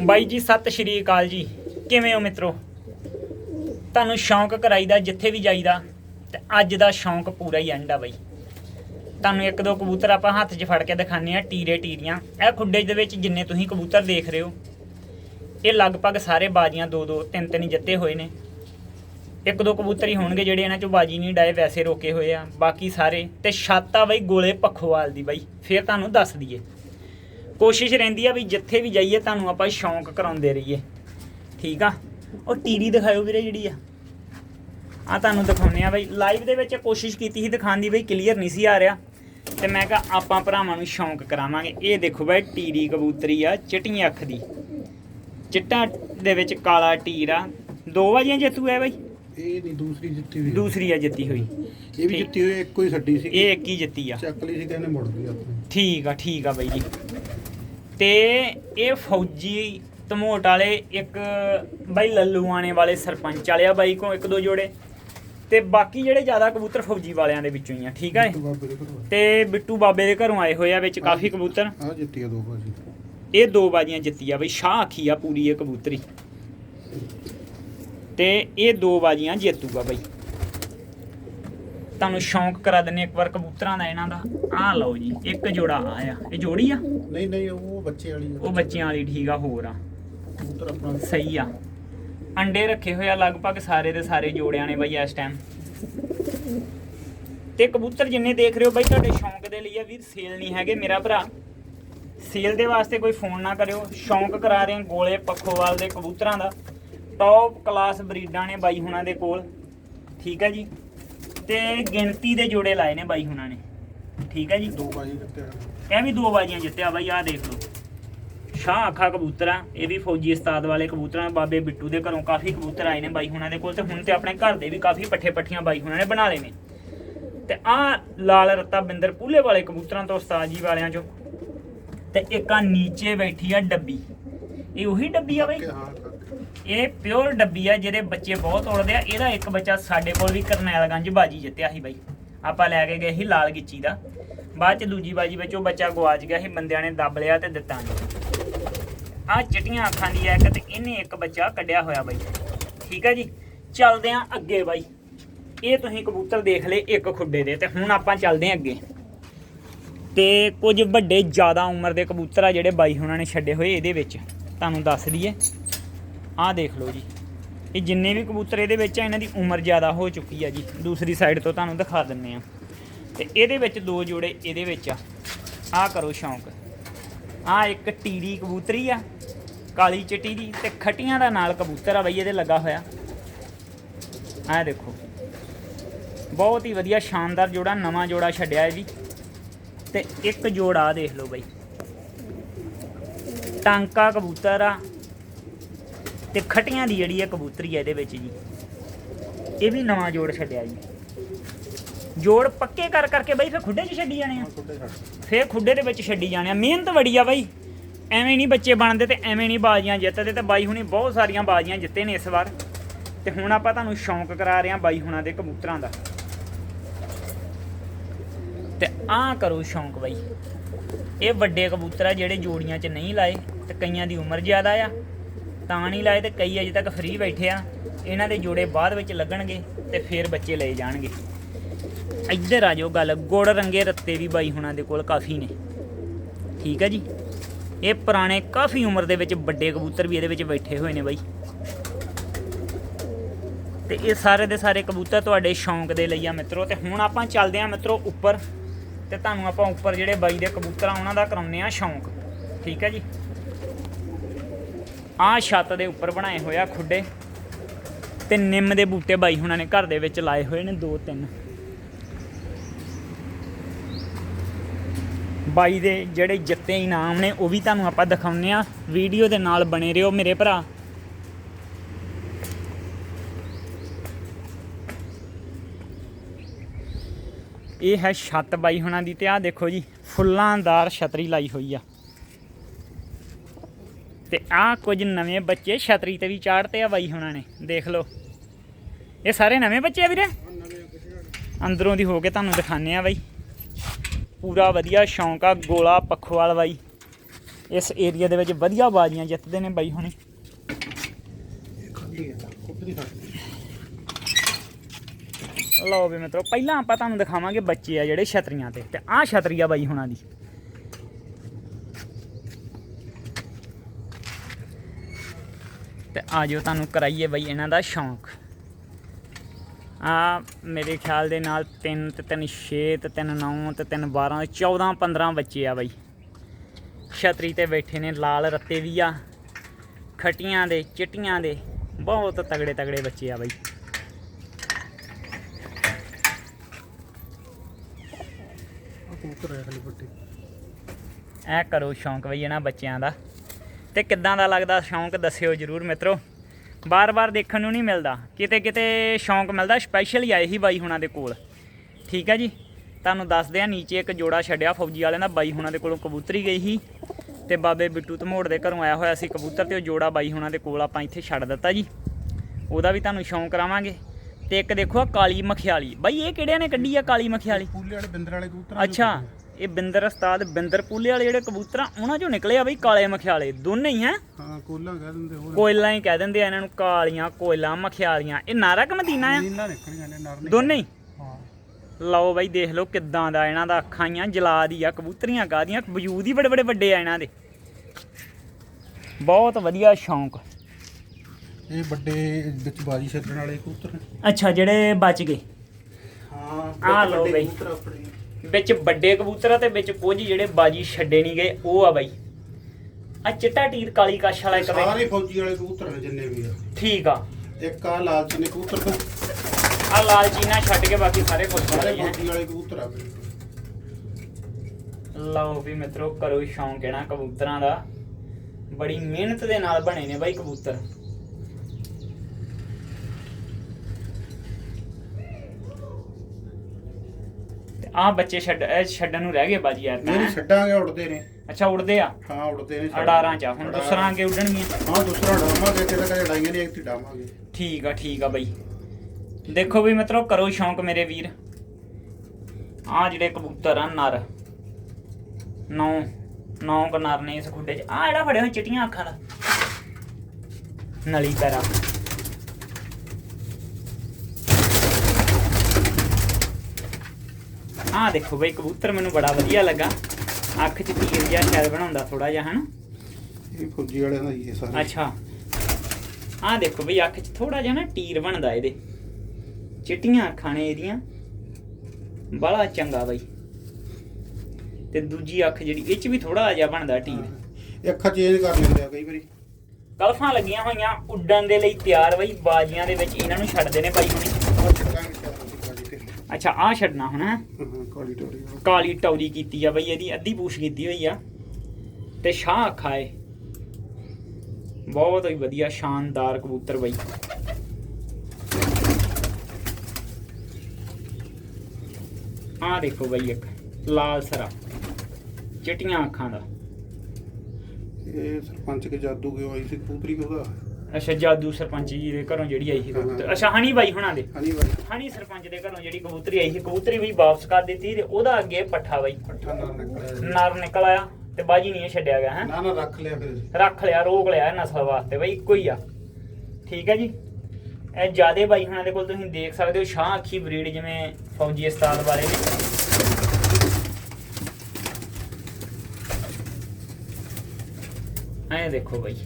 ਬਾਈ ਜੀ, ਸਤਿ ਸ਼੍ਰੀ ਅਕਾਲ ਜੀ। ਕਿਵੇਂ ਹੋ ਮਿੱਤਰੋ? ਤੁਹਾਨੂੰ ਸ਼ੌਂਕ ਕਰਾਈਦਾ, ਜਿੱਥੇ ਵੀ ਜਾਈਦਾ, ਤੇ ਅੱਜ ਦਾ ਸ਼ੌਂਕ ਪੂਰਾ ਹੀ ਐਂਡ ਆ ਬਾਈ। ਤੁਹਾਨੂੰ ਇੱਕ ਦੋ ਕਬੂਤਰ ਆਪਾਂ ਹੱਥ 'ਚ ਫੜ ਕੇ ਦਿਖਾਣੇ ਆ ਟੀਰੇ ਟੀਰੀਆਂ। ਇਹ ਖੁੱਡੇ ਦੇ ਵਿੱਚ ਜਿੰਨੇ ਤੁਸੀਂ ਕਬੂਤਰ ਦੇਖ ਰਹੇ ਹੋ, ਇਹ ਲਗਭਗ ਸਾਰੇ ਬਾਜੀਆਂ ਦੋ ਦੋ, ਤਿੰਨ ਤਿੰਨ ਜਿੱਤੇ ਹੋਏ ਨੇ। ਇੱਕ ਦੋ ਕਬੂਤਰ ਹੀ ਹੋਣਗੇ ਜਿਹੜੇ ਇਹਨਾਂ ਚੋਂ ਬਾਜੀ ਨਹੀਂ ਡਾਏ ਵੈਸੇ ਰੋਕੇ ਹੋਏ ਆ। ਬਾਕੀ ਸਾਰੇ, ਤੇ ਛਾਤਾ ਬਈ ਗੋਲੇ ਪੱਖੋਵਾਲ ਦੀ ਬਾਈ। ਫੇਰ ਤੁਹਾਨੂੰ ਦੱਸ ਦਈਏ। ਕੋਸ਼ਿਸ਼ ਰਹਿੰਦੀ ਆ ਵੀ ਜਿੱਥੇ ਵੀ ਜਾਈਏ ਤੁਹਾਨੂੰ ਆਪਾਂ ਸ਼ੌਂਕ ਕਰਾਉਂਦੇ ਰਹੀਏ। ਠੀਕ ਆ? ਉਹ ਟੀਰੀ ਦਿਖਾਇਓ ਵੀਰੇ ਜਿਹੜੀ ਆ। ਆ ਤੁਹਾਨੂੰ ਦਿਖਾਉਨੇ ਆ ਬਈ ਲਾਈਵ ਦੇ ਵਿੱਚ ਕੋਸ਼ਿਸ਼ ਕੀਤੀ ਸੀ ਦਿਖਾਉਣ ਦੀ ਬਈ ਕਲੀਅਰ ਨਹੀਂ ਸੀ ਆ ਰਿਹਾ। ਤੇ ਮੈਂ ਕਿਹਾ ਆਪਾਂ ਭਰਾਵਾਂ ਨੂੰ ਸ਼ੌਂਕ ਕਰਾਵਾਂਗੇ। ਇਹ ਦੇਖੋ ਬਈ ਟੀਰੀ ਕਬੂਤਰੀ ਆ ਚਿੱਟੀ ਅੱਖ ਦੀ। ਚਿੱਟਾ ਦੇ ਵਿੱਚ ਕਾਲਾ ਟੀਰ ਆ। ਦੋ ਵਾਜੀਆਂ ਜੇਤੂ ਹੈ ਬਈ? ਇਹ ਨਹੀਂ ਦੂਸਰੀ ਜਿੱਤੀ ਹੋਈ। ਦੂਸਰੀ ਆ ਜਿੱਤੀ ਹੋਈ। ਇਹ ਵੀ ਜਿੱਤੀ ਹੋਈ ਇੱਕੋ ਹੀ ਛੱਡੀ ਸੀ। ਇਹ ਇੱਕ ਹੀ ਜਿੱਤੀ ਆ। ਚੱਕ ਲਈ ਸੀ ਕਹਿੰਦੇ ਮੁੜ ਗਈ ਆਪਣੀ। ਠੀਕ ਆ ਠੀਕ ਆ ਬਾਈ ਜੀ। ਤੇ ਇਹ ਫੌਜੀ ਧਮੋਟ ਵਾਲੇ ਇੱਕ ਬਾਈ ਲੱਲੂਆਣੇ ਵਾਲੇ ਸਰਪੰਚ ਵਾਲੇ ਆ ਬਾਈ ਕੋ ਇੱਕ ਦੋ ਜੋੜੇ। ਤੇ ਬਾਕੀ ਜਿਹੜੇ ਜ਼ਿਆਦਾ ਕਬੂਤਰ ਫੌਜੀ ਵਾਲਿਆਂ ਦੇ ਵਿੱਚੋਂ ਹੀ ਆ ਠੀਕ ਆ ਇਹ? ਤੇ ਬਿੱਟੂ ਬਾਬੇ ਦੇ ਘਰੋਂ ਆਏ ਹੋਏ ਆ ਵਿੱਚ ਕਾਫੀ ਕਬੂਤਰ। ਆ ਜਿੱਤੀ ਆ ਦੋ ਬਾਜੀ ਇਹ ਦੋ ਬਾਜੀਆਂ ਜਿੱਤੀ ਆ ਬਈ ਸ਼ਾਹ ਆਖੀ ਆ ਪੂਰੀ ਇਹ ਕਬੂਤਰੀ। ਤੇ ਇਹ ਦੋ ਬਾਜੀਆਂ ਜੇਤੂਗਾ ਬਈ। ਤੁਹਾਨੂੰ ਸ਼ੌਂਕ ਕਰਾ ਦਿੰਨੇ ਇੱਕ ਵਾਰ ਕਬੂਤਰਾਂ ਦਾ ਇਹਨਾਂ ਦਾ। ਆਹ ਲਓ ਜੀ ਇੱਕ ਜੋੜਾ ਆਇਆ। ਇਹ ਜੋੜੀ ਆ? ਨਹੀਂ ਨਹੀਂ ਉਹ ਬੱਚੇ ਵਾਲੀ। ਉਹ ਬੱਚਿਆਂ ਵਾਲੀ ਠੀਕ ਆ ਹੋਰ ਆ। ਕਬੂਤਰ ਆਪਣਾ। ਸਹੀ ਆ। ਅੰਡੇ ਰੱਖੇ ਹੋਏ ਆ ਲਗਭਗ ਸਾਰੇ ਦੇ ਸਾਰੇ ਜੋੜਿਆਂ ਨੇ ਬਈ ਇਸ ਟਾਈਮ ਤੇ ਕਬੂਤਰ ਜਿੰਨੇ ਦੇਖ ਰਹੇ ਹੋ ਬਈ ਤੁਹਾਡੇ ਸ਼ੌਂਕ ਦੇ ਲਈ ਆ ਵੀਰ ਸੇਲ ਨਹੀਂ ਹੈਗੇ ਮੇਰਾ ਭਰਾ। ਸੇਲ ਦੇ ਵਾਸਤੇ ਕੋਈ ਫੋਨ ਨਾ ਕਰਿਓ। ਸ਼ੌਂਕ ਕਰਾ ਰਹੇ ਗੋਲੇ ਪੱਖੋਵਾਲ ਦੇ ਕਬੂਤਰਾਂ ਦਾ। ਟੌਪ ਕਲਾਸ ਬਰੀਡਾਂ ਨੇ ਬਾਈ ਹੁਣਾਂ ਦੇ ਕੋਲ। ਠੀਕ ਹੈ ਜੀ। ਤੇ ਗਿਣਤੀ ਦੇ ਜੋੜੇ ਲਾਏ ਨੇ ਬਾਈ ਹੁਣਾਂ ਨੇ। ਠੀਕ ਹੈ ਜੀ? ਦੋ ਬਾਜੀ ਜਿੱਤੇ ਆ। ਇਹ ਵੀ ਦੋ ਬਾਜੀਆਂ ਜਿੱਤਿਆ ਬਾਈ ਆਹ ਦੇਖ ਲਓ। ਸ਼ਾਹ ਅੱਖਾ ਕਬੂਤਰ ਇਹ ਵੀ ਫੌਜੀ ਉਸਤਾਦ ਵਾਲੇ ਕਬੂਤਰਾਂ ਬਾਬੇ ਬਿੱਟੂ ਦੇ ਘਰੋਂ ਕਾਫੀ ਕਬੂਤਰ ਆਏ ਨੇ ਬਾਈ ਹੁਣਾਂ ਦੇ ਕੋਲ ਤੇ ਹੁਣ ਤੇ ਆਪਣੇ ਘਰ ਦੇ ਵੀ ਕਾਫੀ ਪੱਠੇ ਪੱਠੀਆਂ ਬਾਈ ਹੁਣਾਂ ਨੇ ਬਣਾ ਲਏ ਨੇ। ਤੇ ਆਹ ਲਾਲ ਰੱਤਾ ਬਿੰਦਰ ਪੂਲੇ ਵਾਲੇ ਕਬੂਤਰਾਂ ਤੋਂ ਉਸਤਾਦ ਜੀ ਵਾਲਿਆਂ ਚੋਂ। ਤੇ ਇੱਕ ਆ ਨੀਚੇ ਬੈਠੀ ਆ ਡੱਬੀ। ਇਹ ਉਹੀ ਡੱਬੀ ਆ ਬਾਈ। ਇਹ ਪਿਓਰ ਡੱਬੀ ਆ ਜਿਹਦੇ ਬੱਚੇ ਬਹੁਤ ਉੜਦੇ ਆ। ਇਹਦਾ ਇੱਕ ਬੱਚਾ ਸਾਡੇ ਕੋਲ ਵੀ ਕਰਨੈਲਗੰਜ ਬਾਜੀ ਜਿੱਤਿਆ ਸੀ ਬਾਈ। ਆਪਾਂ ਲੈ ਕੇ ਗਏ ਸੀ ਲਾਲ ਗਿੱਚੀ ਦਾ। ਬਾਅਦ ਚ ਦੂਜੀ ਬਾਜੀ ਵਿੱਚ ਉਹ ਬੱਚਾ ਗਵਾਚ ਗਿਆ ਸੀ, ਬੰਦਿਆਂ ਨੇ ਦੱਬ ਲਿਆ ਤੇ ਦਿੱਤਾ ਨਹੀਂ ਆ ਚਿੱਟੀਆਂ ਅੱਖਾਂ ਦੀ ਆ ਇੱਕ ਤੇ ਇਹਨੇ ਇੱਕ ਬੱਚਾ ਕੱਢਿਆ ਹੋਇਆ ਬਾਈ। ਠੀਕ ਹੈ ਜੀ? ਚੱਲਦੇ ਆਂ ਅੱਗੇ ਬਾਈ। ਇਹ ਤੁਸੀਂ ਕਬੂਤਰ ਦੇਖ ਲਏ ਇੱਕ ਖੁੱਡੇ ਦੇ ਤੇ ਹੁਣ ਆਪਾਂ ਚੱਲਦੇ ਆਂ ਅੱਗੇ। ਤੇ ਕੁਝ ਵੱਡੇ ਜ਼ਿਆਦਾ ਉਮਰ ਦੇ ਕਬੂਤਰ ਆ ਜਿਹੜੇ ਬਾਈ ਹੁਣਾਂ ਨੇ ਛੱਡੇ ਹੋਏ ਇਹਦੇ ਵਿੱਚ। ਤੁਹਾਨੂੰ ਦੱਸ ਦਈਏ। ਆਹ ਦੇਖ ਲਓ ਜੀ। ਇਹ ਜਿੰਨੇ ਵੀ ਕਬੂਤਰ ਇਹਦੇ ਵਿੱਚ ਆ, ਇਹਨਾਂ ਦੀ ਉਮਰ ਜ਼ਿਆਦਾ ਹੋ ਚੁੱਕੀ ਆ ਜੀ। ਦੂਸਰੀ ਸਾਈਡ ਤੋਂ ਤੁਹਾਨੂੰ ਦਿਖਾ ਦਿੰਨੇ ਆ। ਤੇ ਇਹਦੇ ਵਿੱਚ ਦੋ ਜੋੜੇ ਇਹਦੇ ਵਿੱਚ ਆ। ਆਹ ਕਰੋ ਸ਼ੌਂਕ। ਆਹ ਇੱਕ ਟੀਰੀ ਕਬੂਤਰੀ ਆ, ਕਾਲੀ ਚਿੱਟੀ ਦੀ ਤੇ ਖਟੀਆਂ ਦਾ ਨਾਲ ਕਬੂਤਰ ਆ ਬਈ, ਇਹਦੇ ਲੱਗਾ ਹੋਇਆ। ਆਹ ਦੇਖੋ। ਬਹੁਤ ਹੀ ਵਧੀਆ ਸ਼ਾਨਦਾਰ ਜੋੜਾ, ਨਵਾਂ ਜੋੜਾ ਛੱਡਿਆ ਜੀ। ਵੀ ਤੇ ਇੱਕ ਜੋੜਾ ਦੇਖ ਲਓ ਬਈ। ਟਾਂਕਾ ਕਬੂਤਰ ਆ ਤੇ ਖਟੀਆਂ ਦੀ ਜਿਹੜੀ ਹੈ ਕਬੂਤਰੀ ਹੈ ਇਹਦੇ ਵਿੱਚ ਜੀ ਇਹ ਵੀ ਨਵਾਂ ਜੋੜ ਛੱਡਿਆ ਜੀ। ਜੋੜ ਪੱਕੇ ਕਰ ਕਰਕੇ ਬਈ ਫਿਰ ਖੁੱਡੇ 'ਚ ਛੱਡੀ ਜਾਣੇ ਆ। ਫੇਰ ਖੁੱਡੇ ਦੇ ਵਿੱਚ ਛੱਡੀ ਜਾਣੇ ਆ। ਮਿਹਨਤ ਬੜੀ ਆ ਬਾਈ। ਐਵੇਂ ਨਹੀਂ ਬੱਚੇ ਬਣਦੇ ਤੇ ਐਵੇਂ ਨਹੀਂ ਬਾਜ਼ੀਆਂ ਜਿੱਤਦੇ ਤੇ ਬਾਈ ਹੁਣੀ ਬਹੁਤ ਸਾਰੀਆਂ ਬਾਜ਼ੀਆਂ ਜਿੱਤੇ ਨੇ ਇਸ ਵਾਰ। ਤੇ ਹੁਣ ਆਪਾਂ ਤੁਹਾਨੂੰ ਸ਼ੌਂਕ ਕਰਾ ਰਹੇ ਹਾਂ ਬਾਈ ਹੁਣਾਂ ਦੇ ਕਬੂਤਰਾਂ ਦਾ। ਤੇ ਆਹ ਕਰੋ ਸ਼ੌਂਕ ਬਾਈ। ਇਹ ਵੱਡੇ ਕਬੂਤਰ ਆ ਜਿਹੜੇ ਜੋੜੀਆਂ 'ਚ ਨਹੀਂ ਲਾਏ ਤੇ ਕਈਆਂ ਦੀ ਉਮਰ ਜ਼ਿਆਦਾ ਆ। ਤਾਂ ਨਹੀਂ ਲਾਏ ਤੇ ਕਈ ਅਜੇ ਤੱਕ ਫ੍ਰੀ ਬੈਠੇ ਆ। ਇਹਨਾਂ ਦੇ ਜੋੜੇ ਬਾਅਦ ਵਿੱਚ ਲੱਗਣਗੇ ਤੇ ਫਿਰ ਬੱਚੇ ਲਏ ਜਾਣਗੇ। ਇੱਧਰ ਆ ਜਾਓ ਗੱਲ, ਗੁੜ ਰੰਗੇ ਰੱਤੇ ਵੀ ਬਾਈ ਹੁਣਾਂ ਦੇ ਕੋਲ ਕਾਫੀ ਨੇ। ਠੀਕ ਹੈ ਜੀ? ਇਹ ਪੁਰਾਣੇ ਕਾਫੀ ਉਮਰ ਦੇ ਵਿੱਚ ਵੱਡੇ ਕਬੂਤਰ ਵੀ ਇਹਦੇ ਵਿੱਚ ਬੈਠੇ ਹੋਏ ਨੇ ਬਾਈ। ਤੇ ਇਹ ਸਾਰੇ ਦੇ ਸਾਰੇ ਕਬੂਤਰ ਤੁਹਾਡੇ ਸ਼ੌਂਕ ਦੇ ਲਈ ਆ ਮਿੱਤਰੋ। ਤੇ ਹੁਣ ਆਪਾਂ ਚੱਲਦੇ ਆ ਮਿੱਤਰੋ ਉੱਪਰ। ਤੇ ਤੁਹਾਨੂੰ ਆਪਾਂ ਉੱਪਰ ਜਿਹੜੇ ਬਾਈ ਦੇ ਕਬੂਤਰ ਆ ਉਹਨਾਂ ਦਾ ਕਰਾਉਂਦੇ ਆ ਸ਼ੌਂਕ। ਠੀਕ ਹੈ ਜੀ? ਆਹ ਛੱਤ ਦੇ ਉੱਪਰ ਬਣਾਏ ਹੋਏ ਆ ਖੁੱਡੇ ਤੇ ਨਿੰਮ ਦੇ ਬੂਟੇ ਬਾਈ ਹੁਣਾਂ ਨੇ ਘਰ ਦੇ ਵਿੱਚ ਲਾਏ ਹੋਏ ਨੇ ਦੋ ਤਿੰਨ। ਬਾਈ ਦੇ ਜਿਹੜੇ ਜਿੱਤੇ ਇਨਾਮ ਨੇ, ਉਹ ਵੀ ਤੁਹਾਨੂੰ ਆਪਾਂ ਦਿਖਾਉਂਦੇ ਆ ਵੀਡੀਓ ਦੇ ਨਾਲ ਬਣੇ ਰਹੋ ਮੇਰੇ ਭਰਾ। ਇਹ ਹੈ ਛੱਤ ਬਾਈ ਹੁਣਾਂ ਦੀ ਤੇ ਆਹ ਦੇਖੋ ਜੀ, ਫੁੱਲਾਂਦਾਰ ਛਤਰੀ ਲਾਈ ਹੋਈ ਆ। ਤੇ ਆਹ ਕੁਝ ਨਵੇਂ ਬੱਚੇ ਛਤਰੀ ਤੇ ਵੀ ਚਾੜਤੇ ਆ ਬਾਈ ਹੁਣਾਂ ਨੇ, ਦੇਖ ਲਓ। ਇਹ ਸਾਰੇ ਨਵੇਂ ਬੱਚੇ ਆ ਵੀਰੇ? ਅੰਦਰੋਂ ਦੀ ਹੋ ਕੇ ਤੁਹਾਨੂੰ ਦਿਖਾਣੇ ਆ ਬਾਈ। ਪੂਰਾ ਵਧੀਆ ਸ਼ੌਂਕ ਆ, ਗੋਲਾ ਪੱਖੋਵਾਲ ਬਾਈ। ਇਸ ਏਰੀਆ ਦੇ ਵਿੱਚ ਵਧੀਆ ਬਾਜ਼ੀਆਂ ਜਿੱਤਦੇ ਨੇ ਬਾਈ ਹੁਣੇ। ਲਓ ਵੀ ਮਿੱਤਰੋ, ਪਹਿਲਾਂ ਆਪਾਂ ਤੁਹਾਨੂੰ ਦਿਖਾਵਾਂਗੇ ਬੱਚੇ ਆ ਜਿਹੜੇ ਛਤਰੀਆਂ ਤੇ ਤੇ ਆਹ ਛਤਰੀ ਆ ਬਾਈ ਹੁਣਾਂ ਦੀ। ਤੇ ਆਜੋ ਤੁਹਾਨੂੰ ਕਰਾਈਏ ਬਾਈ ਇਹਨਾਂ ਦਾ ਸ਼ੌਂਕ। ਆ ਮੇਰੇ ਖਿਆਲ ਦੇ ਨਾਲ 3 ਤੇ 3 6 ਤੇ 3 9 ਤੇ 3 12 14 15 ਬੱਚੇ ਆ ਬਾਈ। ਛਤਰੀ ਤੇ ਬੈਠੇ ਨੇ ਲਾਲ ਰੱਤੇ ਵੀ ਆ ਖਟੀਆਂ ਦੇ ਚਿੱਟੀਆਂ ਦੇ ਬਹੁਤ ਤਗੜੇ ਤਗੜੇ ਬੱਚੇ ਆ ਬਾਈ। ਐ ਕਰੋ ਸ਼ੌਂਕ ਬਈ ਇਹਨਾਂ ਬੱਚਿਆਂ ਦਾ। ਤੇ ਕਿੱਦਾਂ ਦਾ ਲੱਗਦਾ ਸ਼ੌਂਕ ਦੱਸਿਓ ਜਰੂਰ ਮਿੱਤਰੋ। ਬਾਰ-ਬਾਰ ਦੇਖਣ ਨੂੰ ਨਹੀਂ ਮਿਲਦਾ। ਕਿਤੇ ਕਿਤੇ ਸ਼ੌਂਕ ਮਿਲਦਾ ਸਪੈਸ਼ਲੀ ਆਏ ਹੀ ਬਾਈ ਹੁਣਾਂ ਦੇ ਕੋਲ। ਠੀਕ ਹੈ ਜੀ? ਤੁਹਾਨੂੰ ਦੱਸਦੇ ਆ ਨੀਚੇ ਇੱਕ ਜੋੜਾ ਛੱਡਿਆ ਫੌਜੀ ਵਾਲਿਆਂ ਦਾ ਬਾਈ ਹੁਣਾਂ ਦੇ ਕੋਲੋਂ ਕਬੂਤਰੀ ਗਈ ਸੀ। ਤੇ ਬਾਬੇ ਬਿੱਟੂ ਧਮੋੜ ਦੇ ਘਰੋਂ ਆਇਆ ਹੋਇਆ ਸੀ ਕਬੂਤਰ ਤੇ ਉਹ ਜੋੜਾ ਬਾਈ ਹੁਣਾਂ ਦੇ ਕੋਲ ਆਪਾਂ ਇੱਥੇ ਛੱਡ ਦਿੱਤਾ ਜੀ। ਉਹਦਾ ਵੀ ਤੁਹਾਨੂੰ ਸ਼ੌਂਕ ਕਰਾਵਾਂਗੇ। ਤੇ ਇੱਕ ਦੇਖੋ ਆਹ ਕਾਲੀ ਮਖਿਆਲੀ। ਬਾਈ ਇਹ ਕਿਹੜਿਆਂ ਨੇ ਕੱਢੀ ਆ ਕਾਲੀ ਮਖਿਆਲੀ? ਪੂਲੇ ਵਾਲੇ ਬਿੰਦਰ ਵਾਲੇ ਕਬੂਤਰ ਅੱਛਾ। ਇਹ ਬਿੰਦਰ ਉਸਤਾਦ ਬਿੰਦਰ ਪੁੱਲੇ ਵਾਲੇ ਜਿਹੜੇ ਕਬੂਤਰ ਆ ਉਹਨਾਂ ਚੋਂ ਨਿਕਲੇ ਆ ਬਈ ਕਾਲੇ ਮਖਿਆਲੇ ਦੋਨੇ ਹੀ ਹੈ। ਹਾਂ ਕੋਲਾ ਕਹਿ ਦਿੰਦੇ ਹੋਰ। ਕੋਇਲਾਂ ਹੀ ਕਹਿ ਦਿੰਦੇ ਆ ਇਹਨਾਂ ਨੂੰ ਕਾਲੀਆਂ ਕੋਇਲਾਂ ਮਖਿਆਲੀਆਂ ਇਹ ਨਾਰਾ ਕਿ ਮਦੀਨਾ ਆ? ਨੀਲਾ ਨਿਕਲੀਆਂ ਨੇ ਨਰ ਨੇ ਦੋਨੇ ਹੀ? ਹਾਂ। ਲਓ ਬਾਈ ਦੇਖ ਲਓ ਕਿੱਦਾਂ ਦਾ ਇਹਨਾਂ ਦਾ ਅੱਖਾਂ ਹੀ ਆ ਜਲਾ ਦੀ ਆ ਕਬੂਤਰੀਆਂ ਕਾਦੀਆਂ ਵਜੂਦ ਹੀ ਬੜੇ ਬੜੇ ਵੱਡੇ ਆ ਇਹਨਾਂ ਦੇ। ਬਹੁਤ ਵਧੀਆ ਸ਼ੌਂਕ। ਇਹ ਵੱਡੇ ਵਿੱਚ ਬਾਜੀ ਛੱਡਣ ਵਾਲੇ ਕਬੂਤਰ ਨੇ। ਅੱਛਾ ਜਿਹੜੇ ਬਚ ਗਏ। ਹਾਂ ਆਹ ਲਓ ਬਈ। ਕਬੂਤਰ ਆਪਣੇ। ਵਿੱਚ ਵੱਡੇ ਕਬੂਤਰ ਆ ਤੇ ਵਿੱਚ ਕੁਝ ਜਿਹੜੇ ਬਾਜੀ ਛੱਡੇ ਨਹੀਂ ਗਏ ਉਹ ਆ ਬਾਈ। ਆ ਚਿੱਟਾ ਟੀਰ ਕਾਲੀ ਕਾਸ਼ ਵਾਲਾ ਇੱਕ ਬਾਈ ਸਾਰੇ ਫੌਜੀ ਵਾਲੇ ਕਬੂਤਰ ਨੇ ਜਿੰਨੇ ਵੀ ਆ। ਠੀਕ ਆ। ਇੱਕ ਆ ਲਾਲ ਚੀਨੀ ਕਬੂਤਰ ਤੇ ਆ ਲਾਲ ਚੀਨਾ ਛੱਡ ਕੇ ਬਾਕੀ ਸਾਰੇ ਆ ਫੌਜੀ ਵਾਲੇ ਕਬੂਤਰ ਆ ਬਈ। ਲਓ ਵੀ ਮਿੱਤਰੋ ਕਰੋ ਸ਼ੌਂਕ ਇਹਨਾਂ ਕਬੂਤਰਾਂ ਦਾ। ਬੜੀ ਮਿਹਨਤ ਦੇ ਨਾਲ ਬਣੇ ਨੇ ਬਾਈ ਕਬੂਤਰ। ਆ ਬੱਚੇ ਛੱਡ ਇਹ ਛੱਡਣ ਨੂੰ ਰਹਿ ਗਏ ਬਾਜੀ ਯਾਰ ਨਹੀਂ ਛੱਡਾਂਗੇ ਉੜਦੇ ਨੇ। ਅੱਛਾ ਉੜਦੇ ਆ? ਹਾਂ ਉੜਦੇ ਨੇ ਛੱਡ। ਅਡਾਰਾਂ ਚ ਆ, ਹੁਣ ਅਡਾਰਾਂ। ਦੂਸਰਾਂ ਅੱਗੇ ਉੱਡਣਗੀਆਂ? ਹਾਂ ਦੂਸਰਾ ਡਾਵਾਂਗੇ ਕਿਤੇ ਕਦੇ ਡਾਈਆਂ ਨਹੀਂ ਇੱਕ ਤੇ ਡਾਵਾਂਗੇ। ਠੀਕ ਆ ਠੀਕ ਆ ਬਾਈ। ਦੇਖੋ ਵੀ ਮਿੱਤਰੋ ਕਰੋ ਸ਼ੌਂਕ ਮੇਰੇ ਵੀਰ। ਆ ਜਿਹੜੇ ਕਬੂਤਰ ਆ ਨਰ। ਨੌ ਨੌ ਕ ਨਰ ਨੇ ਇਸ ਖੁੱਡੇ 'ਚ। ਆ ਜਿਹੜਾ ਫੜਿਆ ਹੋਇਆ ਚਿੱਟੀਆਂ ਅੱਖਾਂ ਦਾ। ਨਲੀ ਪੈਰਾ। ਆ ਦੇਖੋ ਬਈ ਕਬੂਤਰ ਮੈਨੂੰ ਬੜਾ ਵਧੀਆ ਲੱਗਾ। ਅੱਖ 'ਚ ਤੀਰ ਜਿਹਾ ਸ਼ਾਇਦ ਬਣਾਉਂਦਾ ਥੋੜਾ ਜਿਹਾ ਹਨਾ? ਇਹ ਫੌਜੀ ਵਾਲਿਆਂ ਦਾ ਹੀ ਹੈ ਸਾਰੇ। ਅੱਛਾ। ਆਹ ਦੇਖੋ ਬਈ ਅੱਖ 'ਚ ਥੋੜਾ ਜਿਹਾ ਨਾ ਟੀਰ ਬਣਦਾ ਇਹਦੇ। ਚਿੱਟੀਆਂ ਅੱਖਾਂ ਨੇ ਇਹਦੀਆਂ। ਬੜਾ ਚੰਗਾ ਬਈ। ਤੇ ਦੂਜੀ ਅੱਖ ਜਿਹੜੀ ਇਹ 'ਚ ਵੀ ਥੋੜਾ ਜਿਹਾ ਬਣਦਾ ਟੀਰ ਅੱਖਾਂ ਚੇਂਜ ਕਰ ਲੈਂਦੇ ਆ ਕਈ ਵਾਰੀ। ਕਲਫਾਂ ਲੱਗੀਆਂ ਹੋਈਆਂ ਉੱਡਣ ਦੇ ਲਈ ਤਿਆਰ ਬਈ ਬਾਜੀਆਂ ਦੇ ਵਿੱਚ ਇਹਨਾਂ ਨੂੰ ਛੱਡਦੇ ਨੇ ਬਾਈ ਹੁਣੀ ਉਹ ਛੱਡਾਂਗੇ ਚਾਰ ਅਸੀਂ ਬਾਜੀ ਤੇ ਅੱਛਾ ਆਹ ਛੱਡਣਾ ਹੁਣ ਹੈਂ। ਹਾਂ ਕਾਲੀ ਟੋਰੀ। ਕਾਲੀ ਟੌਰੀ ਕੀਤੀ ਆ ਬਈ ਇਹਦੀ ਅੱਧੀ ਪੂਛ ਕੀਤੀ ਹੋਈ ਆ। ਤੇ ਸ਼ਾਹ ਅੱਖਾਂ ਏ। ਬਹੁਤ ਹੀ ਵਧੀਆ ਸ਼ਾਨਦਾਰ ਕਬੂਤਰ ਬਈ। ਆਹ ਦੇਖੋ ਬਈ ਇੱਕ ਲਾਲ ਸਰਾ। ਚਿੱਟੀਆਂ ਅੱਖਾਂ ਦਾ। ਇਹ ਸਰਪੰਚ ਕੇ ਜਾਦੂ ਕੇ ਆਈ ਸੀ? ਕਬੂਤਰੀ ਉਹਦਾ ਅੱਛਾ ਜਾਦੂ ਸਰਪੰਚ ਜੀ ਦੇ ਘਰੋਂ ਜਿਹੜੀ ਆਈ ਸੀ। ਕਬੂਤਰ। ਅੱਛਾ ਹਣੀ ਬਾਈ ਹੁਣਾਂ ਦੇ। ਹਨੀ ਵਾਲੀ ਹਣੀ ਸਰਪੰਚ ਦੇ ਘਰੋਂ ਜਿਹੜੀ ਕਬੂਤਰੀ ਆਈ ਸੀ ਕਬੂਤਰੀ ਵੀ ਵਾਪਸ ਕਰ ਦਿੱਤੀ ਤੇ ਉਹਦਾ ਅੱਗੇ ਪੱਠਾ ਬਾਈ। ਪੱਠਾ ਨਾਲ ਨਿਕਲਿਆ ਨਰ ਨਿਕਲ ਆਇਆ ਤੇ ਬਾਜੀ ਨਹੀਂ ਛੱਡਿਆ ਗਿਆ ਹੈ। ਨਾ ਨਾ ਰੱਖ ਲਿਆ ਫਿਰ। ਰੱਖ ਲਿਆ ਰੋਕ ਲਿਆ ਨਸਲ ਵਾਸਤੇ ਬਈ ਇੱਕੋ ਹੀ ਆ। ਠੀਕ ਹੈ ਜੀ? ਇਹ ਜਿਆਦੇ ਬਾਈ ਹੁਣਾਂ ਦੇ ਕੋਲ ਤੁਸੀਂ ਦੇਖ ਸਕਦੇ ਹੋ ਸ਼ਾਹ ਅੱਖੀ ਬਰੀਡ ਜਿਵੇਂ ਫੌਜੀ ਉਸਤਾਦ ਬਾਰੇ ਨੇ। ਐਂ ਦੇਖੋ ਬਈ।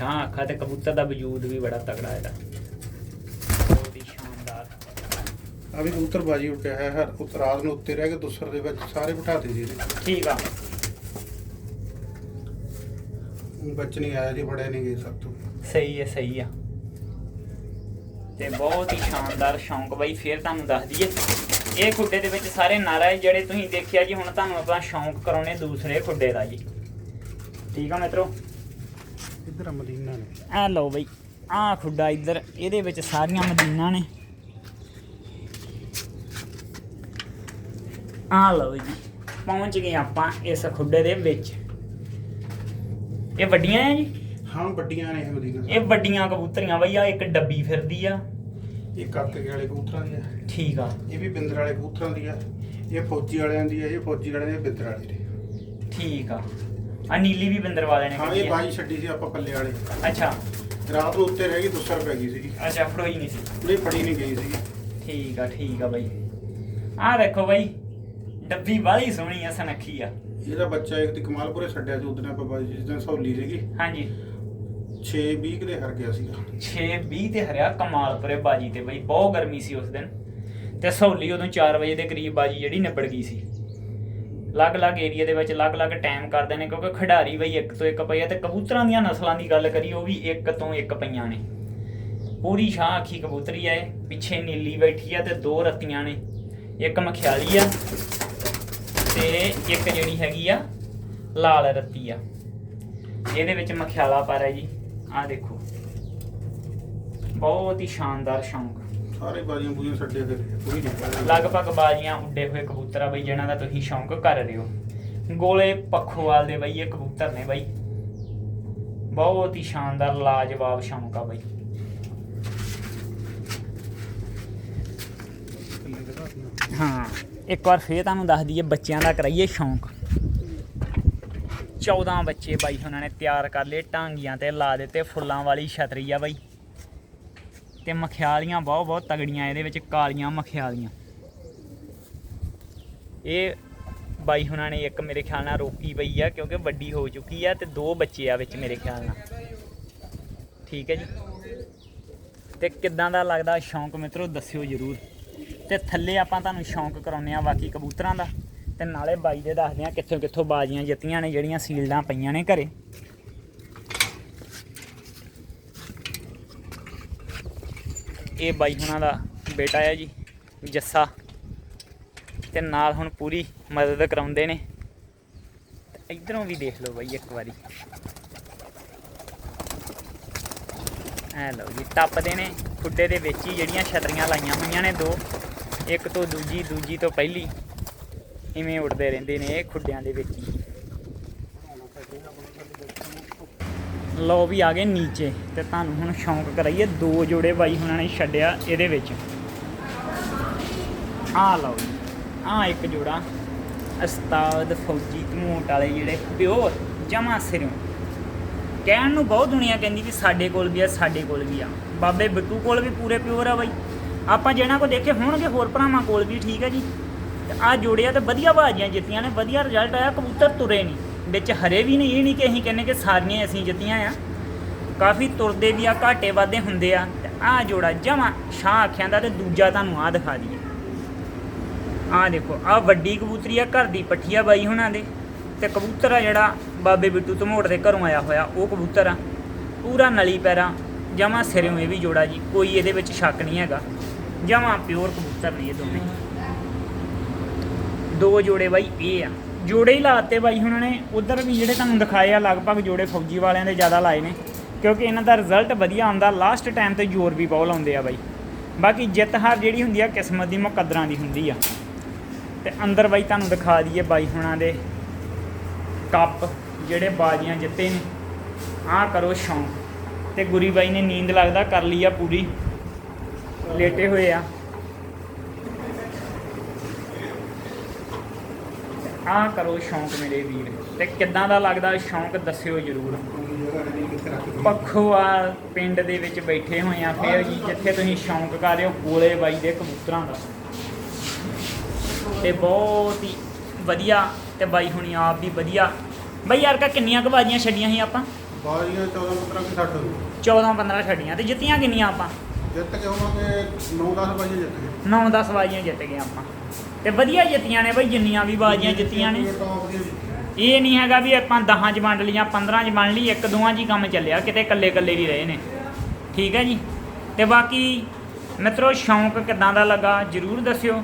ਸ਼ਾਹ ਅੱਖਾਂ ਤੇ ਕਬੂਤਰ ਦਾ ਵਜੂਦ ਵੀ ਬੜਾ ਤਗੜਾ ਇਹਦਾ। ਬਹੁਤ ਹੀ ਸ਼ਾਨਦਾਰ। ਆ ਵੀ ਕਬੂਤਰ ਬਾਜੀ ਉੱਟਿਆ ਹੈ ਹਰ ਉਤਰਾਜ ਨੂੰ ਉੱਤੇ ਰਹਿ ਕੇ ਦੂਸਰ ਦੇ ਵਿੱਚ ਸਾਰੇ ਬਿਠਾਤੇ ਇਹਦੇ। ਠੀਕ ਆ। ਬੱਚ ਨਹੀਂ ਆਇਆ ਜੀ ਬੜੇ ਨਹੀਂ ਗਏ ਸਭ ਤੋਂ। ਸਹੀ ਹੈ ਸਹੀ ਆ। ਤੇ ਬਹੁਤ ਹੀ ਸ਼ਾਨਦਾਰ ਸ਼ੌਂਕ ਬਾਈ ਫੇਰ ਤੁਹਾਨੂੰ ਦੱਸ ਦਈਏ। ਇਹ ਖੁੱਡੇ ਦੇ ਵਿੱਚ ਸਾਰੇ ਨਾਰਾ ਹੈ ਜਿਹੜੇ ਤੁਸੀਂ ਦੇਖਿਆ ਜੀ ਹੁਣ ਤੁਹਾਨੂੰ ਆਪਣਾ ਸ਼ੌਂਕ ਕਰਾਉਣੇ ਦੂਸਰੇ ਖੁੱਡੇ ਦਾ ਜੀ। ਠੀਕ ਆ ਮਿੱਤਰੋ? ਇੱਧਰ ਆ ਮਦੀਨਾ ਨੇ। ਆ ਲਓ ਬਈ ਆ ਖੁੱਡਾ ਇੱਧਰ ਇਹਦੇ ਵਿੱਚ ਸਾਰੀਆਂ ਮਦੀਨਾ ਨੇ। ਆ ਲਓ ਜੀ ਪਹੁੰਚ ਗਏ ਆਪਾਂ ਇਸ ਖੁੱਡੇ ਦੇ ਵਿੱਚ। ਇਹ ਵੱਡੀਆਂ ਆ ਜੀ? ਹਾਂ ਵੱਡੀਆਂ ਨੇ ਇਹ ਮਦੀਨਾ। ਇਹ ਵੱਡੀਆਂ ਕਬੂਤਰੀਆਂ ਬਈ ਆ ਇੱਕ ਡੱਬੀ ਫਿਰਦੀ ਆ। ਇਹ ਕਾਕੇ ਵਾਲੇ ਕਬੂਤਰਾਂ ਦੀ ਆ। ਠੀਕ ਆ। ਇਹ ਵੀ ਬਿੰਦਰ ਵਾਲੇ ਕਬੂਤਰਾਂ ਦੀ ਆ। ਇਹ ਫੌਜੀ ਵਾਲਿਆਂ ਦੀ ਆ ਇਹ ਫੌਜੀ ਵਾਲਿਆਂ ਦੇ ਬਿੰਦਰ ਵਾਲੇ ਦੇ ਠੀਕ ਆ। ਆ ਨੀਲੀ ਵੀ ਬਿੰਦਰ ਵਾਲੇ ਨੇ ਹਾਂ ਇਹ। ਬਾਜੀ ਛੱਡੀ ਸੀ ਆਪਾਂ ਪੱਲੇ ਵਾਲੇ। ਅੱਛਾ। ਰਾਤ ਨੂੰ ਉੱਤੇ ਰਹਿ ਗਈ ਦੁਸਰ ਪੈ ਗਈ ਸੀਗੀ। ਅੱਛਾ ਫੜੋਈ ਨਹੀਂ ਸੀ। ਨਹੀਂ ਫੜੀ ਨਹੀਂ ਗਈ ਸੀਗੀ। ਠੀਕ ਆ ਠੀਕ ਆ ਬਾਈ। ਆ ਦੇਖੋ ਬਾਈ ਡੱਬੀ ਬਾਹਲੀ ਸੋਹਣੀ ਆ ਸਨੱਖੀ ਆ। ਇਹਦਾ ਬੱਚਾ ਇੱਕ ਤੇ ਕਮਾਲਪੁਰੇ ਛੱਡਿਆ ਸੀ ਉਦੋਂ ਆਪਾਂ ਬਾਜੀ ਜਿਸ ਦਿਨ ਸੌਲੀ ਸੀਗੀ। ਹਾਂਜੀ। 6 20 ਦੇ ਹਰ ਗਿਆ ਸੀਗਾ। 6 20 ਤੇ ਹਰਿਆ ਕਮਾਲਪੁਰੇ ਬਾਜੀ ਤੇ ਬਈ ਬਹੁਤ ਗਰਮੀ ਸੀ ਉਸ ਦਿਨ। ਤੇ ਸਹੌਲੀ ਉਦੋਂ 4 ਵਜੇ ਦੇ ਕਰੀਬ ਬਾਜੀ ਜਿਹੜੀ ਨਿਬੜ ਗਈ ਸੀ। ਅਲੱਗ-ਅਲੱਗ ਏਰੀਆ ਦੇ ਵਿੱਚ ਅਲੱਗ-ਅਲੱਗ ਟਾਈਮ ਕਰਦੇ ਨੇ, ਕਿਉਂਕਿ ਖਿਡਾਰੀ ਬਈ ਇੱਕ ਤੋਂ ਇੱਕ ਪਈ ਆ ਤੇ ਕਬੂਤਰਾਂ ਦੀਆਂ ਨਸਲਾਂ ਦੀ ਗੱਲ ਕਰੀ ਉਹ ਵੀ ਇੱਕ ਤੋਂ ਇੱਕ ਪਈਆਂ ਨੇ। ਪੂਰੀ ਸ਼ਾਹ ਅੱਖੀ ਕਬੂਤਰੀ ਆ ਪਿੱਛੇ ਨੀਲੀ ਬੈਠੀ ਆ ਤੇ ਦੋ ਰੱਤੀਆਂ ਨੇ। ਇੱਕ ਮਖਿਆਲੀ ਆ ਤੇ ਇੱਕ ਜਿਹੜੀ ਹੈਗੀ ਆ, ਲਾਲ ਰੱਤੀ ਆ। ਇਹਦੇ ਵਿੱਚ ਮਖਿਆਲਾ ਪਰ ਹੈ ਜੀ, ਆਹ ਦੇਖੋ। ਬਹੁਤ ਹੀ ਸ਼ਾਨਦਾਰ ਸ਼ੌਂਕ। ਸਾਰੇ ਬਾਜੀਆਂ ਬੂਜੀਆਂ ਛੱਡੇ ਫਿਰ ਕੋਈ ਨਹੀਂ ਲਗਭਗ ਬਾਜੀਆਂ ਉੱਡੇ ਹੋਏ ਕਬੂਤਰ ਆ ਬਈ ਜਿਹਨਾਂ ਦਾ ਤੁਸੀਂ ਸ਼ੌਂਕ ਕਰ ਰਹੇ ਹੋ। ਗੋਲੇ ਪੱਖੋਵਾਲ ਦੇ ਬਈ, ਇਹ ਕਬੂਤਰ ਨੇ ਬਈ। ਬਹੁਤ ਹੀ ਸ਼ਾਨਦਾਰ, ਲਾਜਵਾਬ ਸ਼ੌਂਕ ਆ ਬਈ। ਹਾਂ, ਇੱਕ ਵਾਰ ਫੇਰ ਤੁਹਾਨੂੰ ਦੱਸ ਦਈਏ, ਬੱਚਿਆਂ ਦਾ ਕਰਾਈਏ ਸ਼ੌਂਕ। 14 ਬੱਚੇ ਬਾਈ, ਉਹਨਾਂ ਨੇ ਤਿਆਰ ਕਰ ਲਏ, ਟਾਂਗੀਆਂ ਤੇ ਲਾ ਦਿੱਤੇ, ਫੁੱਲਾਂ ਵਾਲੀ ਛਤਰੀ ਆ ਬਾਈ। ਤੇ ਮਖਿਆਲੀਆਂ ਬਹੁਤ ਬਹੁਤ ਤਗੜੀਆਂ, ਇਹਦੇ ਵਿੱਚ ਕਾਲੀਆਂ ਮਖਿਆਲੀਆਂ। ਇਹ ਬਾਈ ਹੁਣਾਂ ਨੇ ਇੱਕ ਮੇਰੇ ਖਿਆਲ ਨਾਲ ਰੋਕੀ ਪਈ ਆ, ਕਿਉਂਕਿ ਵੱਡੀ ਹੋ ਚੁੱਕੀ ਆ ਤੇ ਦੋ ਬੱਚੇ ਆ ਵਿੱਚ ਮੇਰੇ ਖਿਆਲ ਨਾਲ। ਠੀਕ ਹੈ ਜੀ। ਤੇ ਕਿੱਦਾਂ ਦਾ ਲੱਗਦਾ ਸ਼ੌਂਕ ਮਿੱਤਰੋ, ਦੱਸਿਓ ਜਰੂਰ। ਤੇ ਥੱਲੇ ਆਪਾਂ ਤੁਹਾਨੂੰ ਸ਼ੌਂਕ ਕਰਾਉਂਦੇ ਆ ਬਾਕੀ ਕਬੂਤਰਾਂ ਦਾ। ਤੇ ਨਾਲੇ ਬਾਈ ਦੇ ਦੱਸਦੇ ਆ ਕਿੱਥੋਂ ਕਿੱਥੋਂ ਬਾਜੀਆਂ ਜਿੱਤੀਆਂ ਨੇ, ਜਿਹੜੀਆਂ ਸੀਲਡਾਂ ਪਈਆਂ ਨੇ ਘਰੇ। ਇਹ ਬਾਈ ਹੁਣਾਂ ਦਾ ਬੇਟਾ ਹੈ ਜੀ, ਜੱਸਾ। ਤੇ ਨਾਲ ਹੁਣ ਪੂਰੀ ਮਦਦ ਕਰਾਉਂਦੇ ਨੇ। ਤੇ ਇਧਰੋਂ ਵੀ ਦੇਖ ਲਓ ਬਾਈ ਇੱਕ ਵਾਰੀ। ਐ ਲਓ ਜੀ, ਟੱਪਦੇ ਨੇ, ਖੁੱਡੇ ਦੇ ਵਿੱਚ ਹੀ ਜਿਹੜੀਆਂ ਛਤਰੀਆਂ ਲਾਈਆਂ ਹੋਈਆਂ ਨੇ ਦੋ। ਇੱਕ ਤੋਂ ਦੂਜੀ ਦੂਜੀ ਤੋਂ ਪਹਿਲੀ, ਇਵੇਂ ਉੱਡਦੇ ਰਹਿੰਦੇ ਨੇ ਇਹ ਖੁੱਡਿਆਂ ਦੇ ਵਿੱਚ ਹੀ। ਲਓ ਵੀ ਆ ਗਏ ਨੀਚੇ ਤੇ ਤੁਹਾਨੂੰ ਹੁਣ ਸ਼ੌਂਕ ਕਰਾਈਏ ਦੋ ਜੋੜੇ ਬਾਈ ਹੁਣਾਂ ਨੇ ਛੱਡਿਆ ਇਹਦੇ ਵਿੱਚ। ਆ ਲਓ ਜੀ ਆ ਇੱਕ ਜੋੜਾ ਉਸਤਾਦ ਫੌਜੀ ਧਮੂਟ ਵਾਲੇ ਜਿਹੜੇ ਪਿਓਰ ਜਮਾ ਸਿਰੋਂ। ਕਹਿਣ ਨੂੰ ਬਹੁਤ ਦੁਨੀਆ ਕਹਿੰਦੀ ਵੀ ਸਾਡੇ ਕੋਲ ਵੀ ਆ, ਸਾਡੇ ਕੋਲ ਵੀ ਆ। ਬਾਬੇ ਬਿੱਟੂ ਕੋਲ ਵੀ ਪੂਰੇ ਪਿਓਰ ਆ ਬਾਈ। ਆਪਾਂ ਜਿਹਨਾਂ ਕੋ ਦੇਖੇ ਹੋਣਗੇ, ਹੋਰ ਭਰਾਵਾਂ ਕੋਲ ਵੀ ਠੀਕ ਹੈ ਜੀ। ਤੇ ਆ ਜੋੜਿਆ ਤੇ ਵਧੀਆ ਬਾਜੀਆਂ ਜਿੱਤੀਆਂ ਨੇ, ਵਧੀਆ ਰਿਜ਼ਲਟ ਆਇਆ, ਕਬੂਤਰ ਤੁਰੇ ਨਹੀਂ। ਵਿੱਚ ਹਰੇ ਵੀ ਨਹੀਂ, ਇਹ ਨਹੀਂ ਕਿ ਅਸੀਂ ਕਹਿੰਨੇ ਕਿ ਸਾਰੀਆਂ ਅਸੀਂ ਜਿੱਤੀਆਂ ਆ। ਕਾਫੀ ਤੁਰਦੇ ਵੀ ਆ, ਘਾਟੇ ਵਾਧੇ ਹੁੰਦੇ ਆ। ਤੇ ਆ ਜੋੜਾ ਜਮਾ ਸ਼ਾਹ ਅੱਖਾਂ ਦਾ ਤੇ ਦੂਜਾ ਤੁਹਾਨੂੰ ਆ ਦਿਖਾ ਦਈਏ। ਆ ਦੇਖੋ ਆ ਵੱਡੀ ਕਬੂਤਰੀ ਆ, ਘਰ ਦੀ ਪੱਠੀਆ ਬਾਈ ਹੁਣਾਂ ਦੇ। ਤੇ ਕਬੂਤਰ ਆ ਜਿਹੜਾ ਬਾਬੇ ਬਿੱਟੂ ਧਮੋੜ ਦੇ ਘਰੋਂ ਆਇਆ ਹੋਇਆ, ਉਹ ਕਬੂਤਰ ਆ। ਪੂਰਾ ਨਲੀ ਪੈਰਾ, ਜਮਾ ਸਿਰਿਓਂ ਇਹ ਵੀ ਜੋੜਾ ਜੀ, ਕੋਈ ਇਹਦੇ ਵਿੱਚ ਸ਼ੱਕ ਨਹੀਂ ਹੈਗਾ। ਜਮਾ ਪਿਓਰ ਕਬੂਤਰ ਨੇ ਇਹ ਦੋਨੇ ਦੋ ਜੋੜੇ ਬਾਈ, ਇਹ ਆ। ਜੋੜੇ ਹੀ ਲਾਤੇ ਬਾਈ ਹੁਣਾਂ ਨੇ ਉਧਰ ਵੀ ਜਿਹੜੇ ਤੁਹਾਨੂੰ ਦਿਖਾਏ ਆ, ਲਗਭਗ ਜੋੜੇ ਫੌਜੀ ਵਾਲਿਆਂ ਦੇ ਜ਼ਿਆਦਾ ਲਾਏ ਨੇ। ਕਿਉਂਕਿ ਇਹਨਾਂ ਦਾ ਰਿਜ਼ਲਟ ਵਧੀਆ ਆਉਂਦਾ ਲਾਸਟ ਟਾਈਮ ਤੇ ਜ਼ੋਰ ਵੀ ਬਹੁਤ ਲਾਉਂਦੇ ਆ ਬਾਈ। ਬਾਕੀ ਜਿੱਤ ਹਾਰ ਜਿਹੜੀ ਹੁੰਦੀ ਆ, ਕਿਸਮਤ ਦੀ ਮੁਕੱਦਰਾਂ ਦੀ ਹੁੰਦੀ ਆ। ਤੇ ਅੰਦਰ ਬਾਈ ਤੁਹਾਨੂੰ ਦਿਖਾ ਦਈਏ ਬਾਈ ਹੁਣਾਂ ਦੇ ਕੱਪ, ਜਿਹੜੇ ਬਾਜੀਆਂ ਜਿੱਤੇ ਨੇ। ਆਹ ਕਰੋ ਸ਼ੌਂਕ। ਤੇ ਗੁਰੀ ਬਾਈ ਨੇ ਨੀਂਦ ਲੱਗਦਾ, ਕਰ ਲਈ ਆ ਪੂਰੀ। ਲੇਟੇ ਹੋਏ ਆ। ਆਹ ਕਰੋ ਸ਼ੌਂਕ ਮੇਰੇ ਵੀਰ। ਤੇ ਕਿੱਦਾਂ ਦਾ ਲੱਗਦਾ ਸ਼ੌਂਕ ਦੱਸਿਓ ਜਰੂਰ। ਪੱਖੋਵਾਲ ਪਿੰਡ ਦੇ ਵਿੱਚ ਬੈਠੇ ਹੋਏ ਆ ਫੇਰ ਜੀ ਜਿੱਥੇ ਤੁਸੀਂ ਸ਼ੌਂਕ ਕਰ ਰਹੇ ਹੋ ਕੋਲੇ ਬਾਈ ਦੇ ਕਬੂਤਰਾਂ ਦਾ। ਤੇ ਬਹੁਤ ਹੀ ਵਧੀਆ ਤੇ ਬਾਈ ਹੁਣੀ ਆਪ ਵੀ ਵਧੀਆ। ਬਾਈ ਯਾਰ ਕਾ ਕਿੰਨੀਆਂ ਕੁ ਬਾਜੀਆਂ ਛੱਡੀਆਂ ਸੀ ਆਪਾਂ? ਬਾਜੀਆਂ 14 15 ਕਿ 60 14 15 ਛੱਡੀਆਂ ਤੇ ਜਿੱਤੀਆਂ ਕਿੰਨੀਆਂ ਆਪਾਂ? ਜਿੱਤ ਕੇ ਹੋਵਾਂਗੇ 9-10 ਬਾਜੀਆਂ ਜਿੱਤ ਗਏ। 9 10 ਬਾਜੀਆਂ ਜਿੱਤ ਗਏ ਆਪਾਂ। ਤੇ ਵਧੀਆ ਜਿੱਤੀਆਂ ਨੇ ਬਾਈ ਜਿੰਨੀਆਂ ਵੀ ਬਾਜੀਆਂ ਜਿੱਤੀਆਂ ਨੇ। ਟੌਪ ਦੀਆਂ ਜਿੱਤੀਆਂ। ਇਹ ਨਹੀਂ ਹੈਗਾ ਵੀ ਆਪਾਂ 10 ਚ ਵੰਡ ਲਈਆਂ 15 ਚ ਵੰਡ ਲਈ ਇੱਕ ਦੋਵਾਂ 'ਚ ਹੀ ਕੰਮ ਚੱਲਿਆ ਕਿਤੇ ਇਕੱਲੇ ਇਕੱਲੇ ਵੀ ਰਹੇ ਨੇ। ਠੀਕ ਹੈ ਜੀ? ਤੇ ਬਾਕੀ ਮਿੱਤਰੋ ਸ਼ੌਂਕ ਕਿਦਾਂ ਦਾ ਲੱਗਾ ਜਰੂਰ ਦੱਸਿਓ।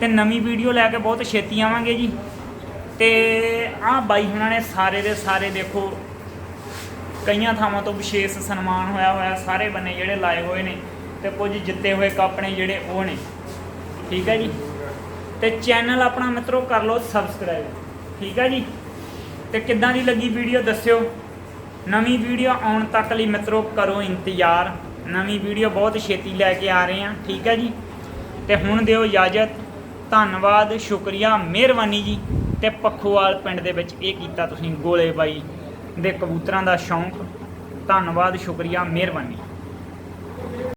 ਤੇ ਨਵੀਂ ਵੀਡੀਓ ਲੈ ਕੇ ਬਹੁਤ ਛੇਤੀ ਆਵਾਂਗੇ ਜੀ। ਤੇ ਆਹ ਬਾਈ ਹੁਣਾਂ ਨੇ ਸਾਰੇ ਦੇ ਸਾਰੇ ਦੇਖੋ ਕਈਆਂ ਥਾਵਾਂ ਤੋਂ ਵਿਸ਼ੇਸ਼ ਸਨਮਾਨ ਹੋਇਆ ਹੋਇਆ ਸਾਰੇ ਬੰਨੇ ਜਿਹੜੇ ਲਾਏ ਹੋਏ ਨੇ। ਤੇ ਕੁਝ ਜਿੱਤੇ ਹੋਏ ਕੱਪ ਨੇ ਜਿਹੜੇ ਉਹ ਨੇ। ਠੀਕ ਹੈ ਜੀ? ਤੇ ਚੈਨਲ ਆਪਣਾ ਮਿੱਤਰੋ ਕਰ ਲਓ ਸਬਸਕ੍ਰਾਈਬ ਠੀਕ ਹੈ ਜੀ? ਤੇ ਕਿੱਦਾਂ ਦੀ ਲੱਗੀ ਵੀਡੀਓ ਦੱਸਿਓ। ਨਵੀਂ ਵੀਡੀਓ ਆਉਣ ਤੱਕ ਲਈ ਮਿੱਤਰੋ ਕਰੋ ਇੰਤਜ਼ਾਰ। ਨਵੀਂ ਵੀਡੀਓ ਬਹੁਤ ਛੇਤੀ ਲੈ ਕੇ ਆ ਰਹੇ ਹਾਂ। ਠੀਕ ਹੈ ਜੀ? ਤੇ ਹੁਣ ਦਿਓ ਇਜਾਜ਼ਤ। ਧੰਨਵਾਦ, ਸ਼ੁਕਰੀਆ, ਮਿਹਰਬਾਨੀ ਜੀ। ਤੇ ਪੱਖੋਵਾਲ ਪਿੰਡ ਦੇ ਵਿੱਚ ਇਹ ਕੀਤਾ ਤੁਸੀਂ ਗੋਲੇ ਬਾਈ ਦੇ ਕਬੂਤਰਾਂ ਦਾ ਸ਼ੌਂਕ। ਧੰਨਵਾਦ, ਸ਼ੁਕਰੀਆ, ਮਿਹਰਬਾਨੀ।